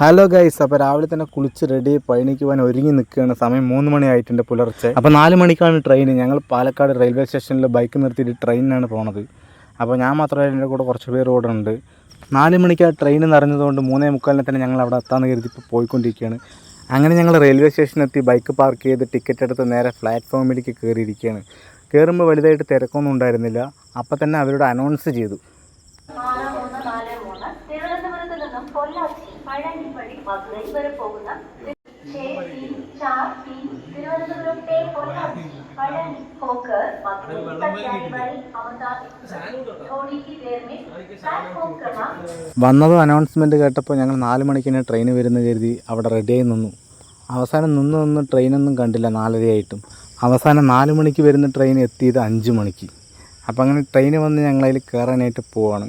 Hello guys അപ്പോൾ രാവിലെ തന്നെ കുളിച്ച് റെഡി പഴനിക്ക് പോകാൻ ഒരുങ്ങി നിൽക്കുകയാണ്. സമയം മൂന്ന് മണിയായിട്ടുണ്ട് പുലർച്ചെ. അപ്പോൾ നാല് മണിക്കാണ് ട്രെയിൻ ഞങ്ങൾ പാലക്കാട് റെയിൽവേ സ്റ്റേഷനിൽ ബൈക്ക് നിർത്തിയിട്ട് ട്രെയിനിനാണ് പോണത്. അപ്പോൾ ഞാൻ മാത്രമല്ല എന്റെ കൂടെ കുറച്ച് പേർ കൂടെ ഉണ്ട്. നാല് മണിക്ക് ആ ട്രെയിൻ നിറഞ്ഞതുകൊണ്ട് മൂന്നേ മുക്കാലിനെ തന്നെ ഞങ്ങൾ അവിടെ എത്താമെന്ന് കരുതി ഇപ്പോൾ പോയിക്കൊണ്ടിരിക്കുകയാണ്. അങ്ങനെ ഞങ്ങൾ റെയിൽവേ സ്റ്റേഷനെത്തി ബൈക്ക് പാർക്ക് ചെയ്ത് ടിക്കറ്റ് എടുത്ത് നേരെ പ്ലാറ്റ്ഫോമിലേക്ക് കയറിയിരിക്കുകയാണ്. കയറുമ്പോൾ വലുതായിട്ട് തിരക്കൊന്നും ഉണ്ടായിരുന്നില്ല. അപ്പോൾ തന്നെ അവരോട് അനൗൺസ് ചെയ്തു. മധുരൈ വരെ പോകുന്ന വന്നത് അനൗൺസ്മെന്റ് കേട്ടപ്പോൾ ഞങ്ങൾ നാല് മണിക്കിന് ട്രെയിൻ വരുന്ന കരുതി അവിടെ റെഡിയായി നിന്നു. അവസാനം നിന്ന് നിന്ന് ട്രെയിനൊന്നും കണ്ടില്ല നാലരയായിട്ടും. അവസാനം നാല് മണിക്ക് വരുന്ന ട്രെയിൻ എത്തിയത് അഞ്ച് മണിക്ക്. അപ്പം അങ്ങനെ ട്രെയിൻ വന്ന് ഞങ്ങളതിൽ കയറാനായിട്ട് പോവാണ്.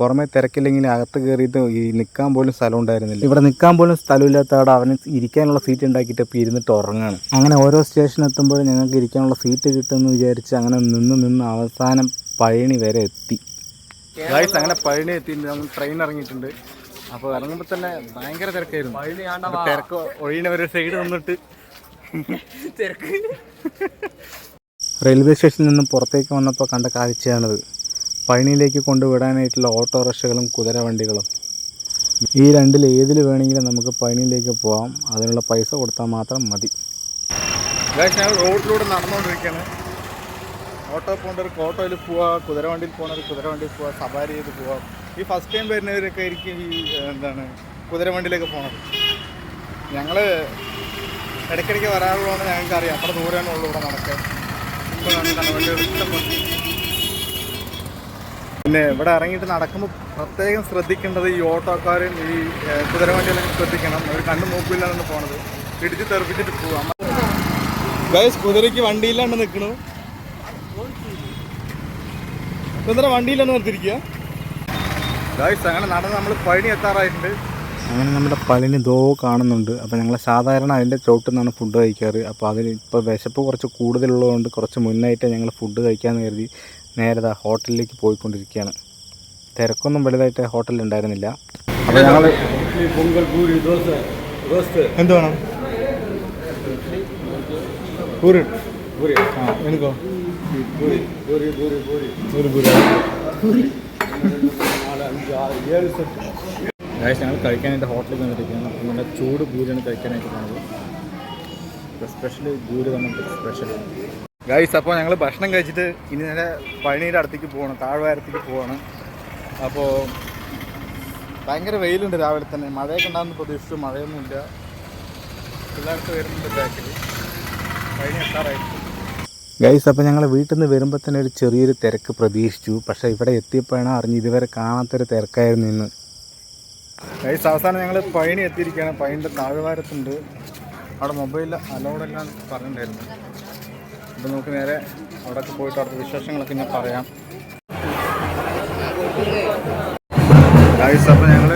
പുറമേ തിരക്കില്ലെങ്കിൽ അകത്ത് കയറിയിട്ട് ഈ നിൽക്കാൻ പോലും സ്ഥലം ഉണ്ടായിരുന്നില്ല. ഇവിടെ നിൽക്കാൻ പോലും സ്ഥലമില്ലാത്ത അവിടെ അവന് ഇരിക്കാനുള്ള സീറ്റ് ഉണ്ടാക്കിയിട്ട് ഇപ്പോൾ ഇരുന്നിട്ട് ഉറങ്ങാണ്. അങ്ങനെ ഓരോ സ്റ്റേഷൻ എത്തുമ്പോഴും ഞങ്ങൾക്ക് ഇരിക്കാനുള്ള സീറ്റ് കിട്ടുമെന്ന് വിചാരിച്ച് അങ്ങനെ നിന്ന് നിന്ന് അവസാനം പഴനി വരെ എത്തി. ഗൈസ് അങ്ങനെ പഴനി എത്തി. നമ്മൾ ട്രെയിൻ ഇറങ്ങിയിട്ടുണ്ട്. അപ്പോൾ ഇറങ്ങുമ്പോൾ തന്നെ ഭയങ്കര തിരക്കായിരുന്നു. തിരക്ക് ഒഴിയണവരെ സൈഡ് നിന്നിട്ട്. തിരക്ക്. റെയിൽവേ സ്റ്റേഷനിൽ നിന്നും പുറത്തേക്ക് വന്നപ്പോൾ കണ്ട കാഴ്ചയാണിത്. പഴനിയിലേക്ക് കൊണ്ടുവിടാനായിട്ടുള്ള ഓട്ടോറിക്ഷകളും കുതിരവണ്ടികളും. ഈ രണ്ടിൽ ഏതിൽ വേണമെങ്കിലും നമുക്ക് പഴനിയിലേക്ക് പോകാം അതിനുള്ള പൈസ കൊടുത്താൽ മാത്രം മതി. റോഡിലൂടെ നടന്നുകൊണ്ടിരിക്കുകയാണ് ഓട്ടോ പോകേണ്ടവർക്ക് ഓട്ടോയിൽ പോവാ കുതിരവണ്ടിയിൽ പോകുന്നവർ കുതിരവണ്ടിയിൽ പോവാ സവാരി ചെയ്ത് പോവാം. ഈ ഫസ്റ്റ് ടൈം വരുന്നവരൊക്കെ ആയിരിക്കും ഈ എന്താണ് കുതിരവണ്ടിയിലേക്ക് പോണത്. ഞങ്ങൾ ഇടയ്ക്കിടയ്ക്ക് വരാറുള്ളതാണ് ഞങ്ങൾക്ക് അറിയാം അത്ര ദൂരമാണ് ഉള്ളൂ ഇവിടെ നടക്കാൻ. ഇപ്പോൾ വണ്ടികൾ ഇഷ്ടപ്പെട്ടു പിന്നെ ഇവിടെ ഇറങ്ങിയിട്ട് നടക്കുമ്പോൾ പ്രത്യേകം ശ്രദ്ധിക്കേണ്ടത് ഈ ഓട്ടോക്കാരും ഈ ഏഹ്, കുതിരവണ്ടിയിലൊക്കെ ശ്രദ്ധിക്കണം. അവർ കണ്ണു നോക്കില്ലാന്ന് പോണത്. ഇടിച്ച് തെറിപ്പിച്ചിട്ട് പോവാം. ഗൈസ് കുതിരയ്ക്ക് വണ്ടിയില്ലാണ്ട് നിൽക്കണു കുതിര വണ്ടിയില്ലാന്ന് നിർത്തിയിരിക്കുക ഗൈസ് അങ്ങനെ നടന്ന് നമ്മൾ പഴനി എത്താറായിട്ടുണ്ട്. അങ്ങനെ നമ്മുടെ പളിന് ദോ കാണുന്നുണ്ട്. അപ്പോൾ ഞങ്ങൾ സാധാരണ അതിന്റെ ചോട്ടിൽ നിന്നാണ് ഫുഡ് കഴിക്കാറ്. അപ്പോൾ അതിന് ഇപ്പോൾ വിശപ്പ് കുറച്ച് കൂടുതലുള്ളതുകൊണ്ട് കുറച്ച് മുന്നായിട്ട് ഞങ്ങൾ ഫുഡ് കഴിക്കാമെന്ന് കരുതി. നേരെ ദാ ഹോട്ടലിലേക്ക് പോയിക്കൊണ്ടിരിക്കുകയാണ്. തിരക്കൊന്നും വലുതായിട്ട് ഹോട്ടലിൽ ഉണ്ടായിരുന്നില്ല. അപ്പോൾ ഞങ്ങൾ എന്ത് വേണം? പൂരി. പൂരി. ആ എനിക്കോ? പൂരി പൂരി പൂരി പൂരി. പൂരി ഞങ്ങൾ കഴിക്കാനായിട്ട് ഹോട്ടലിൽ വന്നിരിക്കുകയാണ്. അപ്പം നല്ല ചൂട് പൂരിയാണ് കഴിക്കാനായിട്ട് പോകുന്നത് സ്പെഷ്യൽ പൂരി നമുക്ക് സ്പെഷ്യൽ ഗൈസ് അപ്പോൾ ഞങ്ങൾ ഭക്ഷണം കഴിച്ചിട്ട് ഇനി നേരെ പഴനിയുടെ അടുത്തേക്ക് പോകണം താഴ്വാരത്തേക്ക് പോവാണ്. അപ്പോൾ ഭയങ്കര വെയിലുണ്ട് രാവിലെ തന്നെ. മഴയൊക്കെ ഉണ്ടാകുന്ന പ്രതീക്ഷിച്ചു മഴയൊന്നുമില്ല. പിള്ളേർക്ക് വരുന്നുണ്ട് ബാക്കിൽ പഴനി എത്താറായിട്ട് ഗൈസ് അപ്പോൾ ഞങ്ങൾ വീട്ടിൽ നിന്ന് വരുമ്പോൾ തന്നെ ഒരു ചെറിയൊരു തിരക്ക് പ്രതീക്ഷിച്ചു. പക്ഷേ ഇവിടെ എത്തിയപ്പോഴാണ് അറിഞ്ഞ് ഇതുവരെ കാണാത്തൊരു തിരക്കായിരുന്നു ഇന്ന്. ഗൈസ് അവസാനം ഞങ്ങൾ പഴനി എത്തിയിരിക്കുകയാണ്. പഴനിന്റെ താഴ്വാരത്തുണ്ട്. അവിടെ മൊബൈലിൽ അലോഡെല്ലാം പറഞ്ഞിട്ടുണ്ടായിരുന്നു. അപ്പോൾ നമുക്ക് നേരെ അവിടെയൊക്കെ പോയിട്ട് അവിടുത്തെ വിശേഷങ്ങളൊക്കെ ഞാൻ പറയാം. അപ്പം അപ്പോൾ ഞങ്ങൾ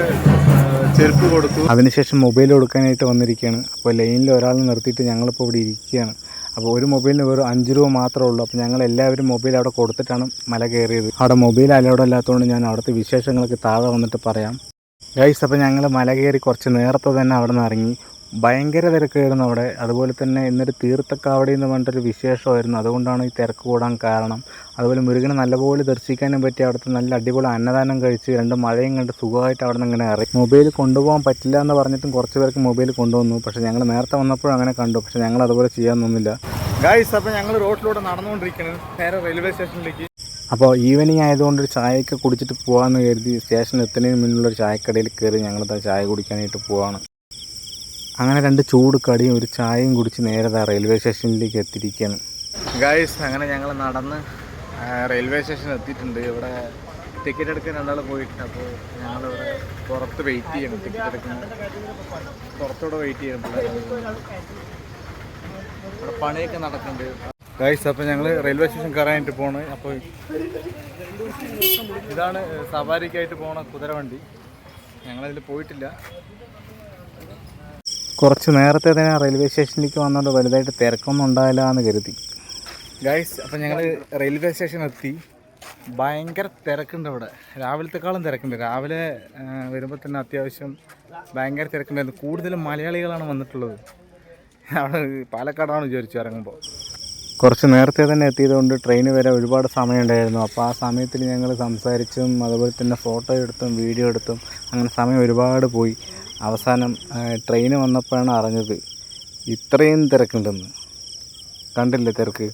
ചെരുപ്പ് കൊടുത്തു. അതിനുശേഷം മൊബൈൽ കൊടുക്കാനായിട്ട് വന്നിരിക്കുകയാണ്. അപ്പോൾ ലൈനിൽ ഒരാൾ നിർത്തിയിട്ട് ഞങ്ങളിപ്പോൾ ഇവിടെ ഇരിക്കുകയാണ്. അപ്പോൾ ഒരു മൊബൈലിന് വെറും അഞ്ച് രൂപ മാത്രമേ ഉള്ളൂ. അപ്പോൾ ഞങ്ങൾ എല്ലാവരും മൊബൈൽ അവിടെ കൊടുത്തിട്ടാണ് മല കയറിയത്. അവിടെ മൊബൈൽ അലോഡ് അല്ലാത്തതുകൊണ്ട് ഞാൻ അവിടുത്തെ വിശേഷങ്ങളൊക്കെ താഴെ വന്നിട്ട് പറയാം. ഗൈസ് അപ്പോൾ ഞങ്ങൾ മല കയറി കുറച്ച് നേരത്തെ തന്നെ അവിടെ നിന്ന് ഇറങ്ങി. ഭയങ്കര തിരക്കായിരുന്നു അവിടെ. അതുപോലെ തന്നെ ഇന്നൊരു തീർത്ഥക്കാവടി എന്ന് പറഞ്ഞിട്ടൊരു വിശേഷമായിരുന്നു. അതുകൊണ്ടാണ് ഈ തിരക്ക് കൂടാൻ കാരണം. അതുപോലെ മുരുകനെ നല്ലപോലെ ദർശിക്കാനും പറ്റി അവിടുത്തെ നല്ല അടിപൊളി അന്നദാനം കഴിച്ച് രണ്ട് മഴയും കണ്ട് സുഖമായിട്ട് അവിടെ നിന്ന് ഇങ്ങനെ ഇറങ്ങി. മൊബൈൽ കൊണ്ടുപോകാൻ പറ്റില്ല എന്ന് പറഞ്ഞിട്ടും കുറച്ച് പേർക്ക് മൊബൈൽ കൊണ്ടുവന്നു. പക്ഷേ ഞങ്ങൾ നേരത്തെ വന്നപ്പോഴും അങ്ങനെ കണ്ടു. പക്ഷേ ഞങ്ങൾ അതുപോലെ ചെയ്യാൻ നിന്നില്ല. ഗൈസ് അപ്പോൾ ഞങ്ങൾ റോഡിലൂടെ നടന്നുകൊണ്ടിരിക്കുന്നത് നേരെ റെയിൽവേ സ്റ്റേഷനിലേക്ക്. അപ്പോൾ ഈവനിങ് ആയതുകൊണ്ട് ഒരു ചായയൊക്കെ കുടിച്ചിട്ട് പോകാമെന്ന് കരുതി സ്റ്റേഷനിൽ എത്തുന്നതിന് മുന്നിലുള്ള ഒരു ചായക്കടയിൽ കയറി ഞങ്ങളിതാ ചായ കുടിക്കാനായിട്ട് പോവാണ്. അങ്ങനെ രണ്ട് ചൂട് കടിയും ഒരു ചായയും കുടിച്ച് നേരെ റെയിൽവേ സ്റ്റേഷനിലേക്ക് എത്തിയിരിക്കുകയാണ്. ഗായ്സ് അങ്ങനെ ഞങ്ങൾ നടന്ന് റെയിൽവേ സ്റ്റേഷനിൽ എത്തിയിട്ടുണ്ട്. ഇവിടെ ടിക്കറ്റ് എടുക്കാൻ രണ്ടാൾ പോയിട്ടുണ്ട്. അപ്പോൾ ഞങ്ങളിവിടെ പുറത്ത് വെയിറ്റ് ചെയ്യണം. ടിക്കറ്റ് എടുക്കാൻ പുറത്തോടെ വെയിറ്റ് ചെയ്യണം ഇവിടെ പണിയൊക്കെ നടക്കുന്നുണ്ട്. ഗൈസ് അപ്പോൾ ഞങ്ങൾ റെയിൽവേ സ്റ്റേഷൻ കയറാനായിട്ട് പോണ്. അപ്പോൾ ഇതാണ് സവാരിക്കായിട്ട് പോണ കുതിരവണ്ടി. ഞങ്ങളതിൽ പോയിട്ടില്ല. കുറച്ച് നേരത്തെ തന്നെ റെയിൽവേ സ്റ്റേഷനിലേക്ക് വന്നുകൊണ്ട് വലുതായിട്ട് തിരക്കൊന്നും ഉണ്ടായില്ല എന്ന് കരുതി. ഗൈസ് അപ്പോൾ ഞങ്ങൾ റെയിൽവേ സ്റ്റേഷൻ എത്തി. ഭയങ്കര തിരക്കുണ്ട് അവിടെ രാവിലത്തെക്കാളും തിരക്കുണ്ട്. രാവിലെ വരുമ്പോൾ തന്നെ അത്യാവശ്യം ഭയങ്കര തിരക്കുണ്ടായിരുന്നു. കൂടുതലും മലയാളികളാണ് വന്നിട്ടുള്ളത്. അവിടെ പാലക്കാടാണ് വിചാരിച്ചു ഇറങ്ങുമ്പോൾ കുറച്ച് നേരത്തെ തന്നെ എത്തിയതുകൊണ്ട് ട്രെയിൻ വരെ ഒരുപാട് സമയമുണ്ടായിരുന്നു. അപ്പോൾ ആ സമയത്തിൽ ഞങ്ങൾ സംസാരിച്ചും അതുപോലെ തന്നെ ഫോട്ടോ എടുത്തും വീഡിയോ എടുത്തും അങ്ങനെ സമയം ഒരുപാട് പോയി. അവസാനം ട്രെയിൻ വന്നപ്പോഴാണ് അറിഞ്ഞത് ഇത്രയും തിരക്കുണ്ടെന്ന്. കണ്ടില്ലേ തിരക്ക്?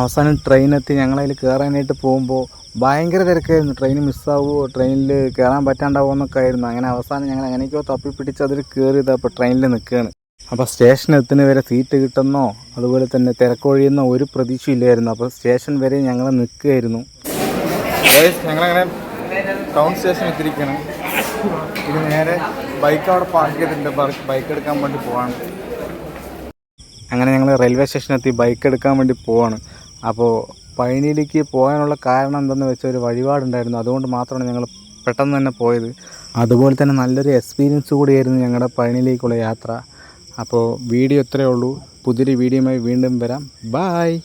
അവസാനം ട്രെയിനെത്തി ഞങ്ങളതിൽ കയറാനായിട്ട് പോകുമ്പോൾ ഭയങ്കര തിരക്കായിരുന്നു. ട്രെയിൻ മിസ്സാവുമോ ട്രെയിനിൽ കയറാൻ പറ്റാണ്ടാവുമോ എന്നൊക്കെ ആയിരുന്നു. അങ്ങനെ അവസാനം ഞങ്ങൾ എങ്ങനെയൊക്കെയോ തപ്പി പിടിച്ച് അതിൽ കയറിയത് അപ്പോൾ ട്രെയിനിൽ നിൽക്കുകയാണ് അപ്പോൾ സ്റ്റേഷൻ എത്തുന്ന വരെ സീറ്റ് കിട്ടുന്നോ? അതുപോലെ തന്നെ തിരക്കൊഴിയുന്നോ ഒരു പ്രതീക്ഷയില്ലായിരുന്നു അപ്പോൾ സ്റ്റേഷൻ വരെ ഞങ്ങൾ നിൽക്കുകയായിരുന്നു. ഞങ്ങളങ്ങനെ ടൗൺ സ്റ്റേഷൻ എത്തിയിരിക്കണം ഇത് നേരെ ബൈക്ക് അവിടെ പാർക്ക് ചെയ്തിട്ടുണ്ട്. ബൈക്ക് എടുക്കാൻ വേണ്ടി പോവാണ്. അങ്ങനെ ഞങ്ങൾ റെയിൽവേ സ്റ്റേഷനെത്തി ബൈക്ക് എടുക്കാൻ വേണ്ടി പോവാണ്. അപ്പോൾ പഴനിയിലേക്ക് പോകാനുള്ള കാരണം എന്തെന്ന് വെച്ചാൽ ഒരു വഴിപാടുണ്ടായിരുന്നു. അതുകൊണ്ട് മാത്രമാണ് ഞങ്ങൾ പെട്ടെന്ന് തന്നെ പോയത്. അതുപോലെ തന്നെ നല്ലൊരു എക്സ്പീരിയൻസ് കൂടിയായിരുന്നു ഞങ്ങളുടെ പഴനിയിലേക്കുള്ള യാത്ര. അപ്പോൾ വീഡിയോ ഇത്രയേ ഉള്ളൂ. പുതിയൊരു വീഡിയോയുമായി വീണ്ടും വരാം. ബായ്